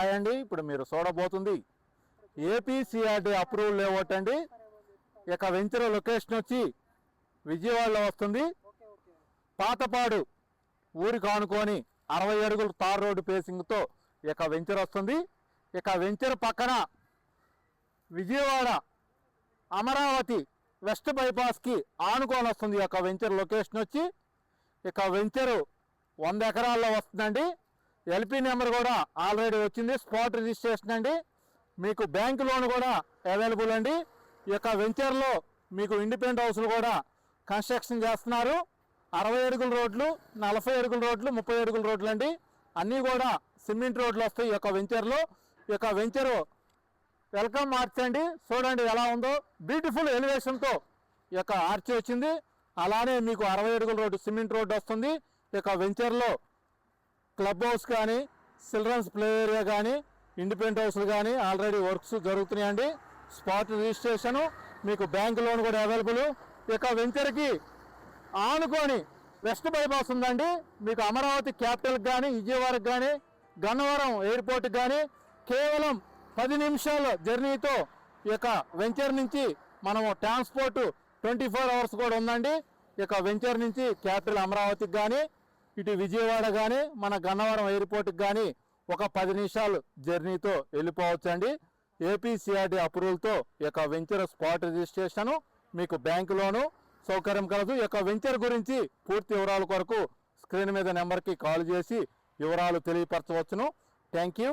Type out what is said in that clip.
Hi అండి ఇప్పుడు మీరు చూడబోతుంది. ఏపీసీఆర్డీ అప్రూవల్ లేఅవుట్ అండి ఇక వెంచర్ లొకేషన్ వచ్చి విజయవాడలో వస్తుంది. పాతపాడు ఊరికి ఆనుకొని అరవై అడుగుల తార్ రోడ్డు పేసింగ్తో ఇక వెంచర్ వస్తుంది. ఇక వెంచర్ పక్కన విజయవాడ అమరావతి వెస్ట్ బైపాస్కి ఆనుకొని వస్తుంది. ఈ వెంచర్ లొకేషన్ వచ్చి ఇక వెంచరు వంద ఎకరాల్లో వస్తుందండి. ఎల్పి నెంబర్ కూడా ఆల్రెడీ వచ్చింది. స్పాట్ రిజిస్ట్రేషన్ అండి. మీకు బ్యాంక్ లోన్ కూడా అవైలబుల్ అండి. ఈ యొక్క వెంచర్లో మీకు ఇండిపెండెంట్ హౌస్లు కూడా కన్స్ట్రక్షన్ చేస్తున్నారు. అరవై అడుగుల రోడ్లు నలభై అడుగుల రోడ్లు ముప్పై అడుగుల రోడ్లు అండి. అన్నీ కూడా సిమెంట్ రోడ్లు వస్తాయి ఈ యొక్క వెంచర్లో ఈ యొక్క వెంచరు వెల్కమ్ ఆర్చ్ అండి. చూడండి ఎలా ఉందో. బ్యూటిఫుల్ ఎలివేషన్తో ఈ యొక్క ఆర్చ్ వచ్చింది. అలానే మీకు అరవై అడుగుల రోడ్డు సిమెంట్ రోడ్డు వస్తుంది. ఈ యొక్క వెంచర్లో క్లబ్ హౌస్ కానీ చిల్డ్రన్స్ ప్లే ఏరియా కానీ ఇండిపెండెంట్ హౌస్లు కానీ ఆల్రెడీ వర్క్స్ జరుగుతున్నాయండి. స్పాట్ రిజిస్ట్రేషను మీకు బ్యాంక్ లోన్ కూడా అవైలబుల్. ఇక వెంచర్కి ఆనుకొని వెస్ట్ బైపాస్ ఉందండి. మీకు అమరావతి క్యాపిటల్కి కానీ విజయవాడకి కానీ గన్నవరం ఎయిర్పోర్ట్కి కానీ కేవలం పది నిమిషాల జర్నీతో ఇక వెంచర్ నుంచి మనము ట్రాన్స్పోర్ట్ ట్వంటీ ఫోర్ అవర్స్ కూడా ఉందండి. ఇక వెంచర్ నుంచి క్యాపిటల్ అమరావతికి కానీ ఇటు విజయవాడ కానీ మన గన్నవరం ఎయిర్పోర్ట్కి కానీ ఒక పది నిమిషాలు జర్నీతో వెళ్ళిపోవచ్చండి. ఏపీసీఆర్డీ అప్రూవల్తో ఈ యొక్క వెంచర్ స్పాట్ రిజిస్ట్రేషను మీకు బ్యాంకులోను సౌకర్యం కలదు. ఈ యొక్క వెంచర్ గురించి పూర్తి వివరాల కొరకు స్క్రీన్ మీద నెంబర్కి కాల్ చేసి వివరాలు తెలియపరచవచ్చును. Thank you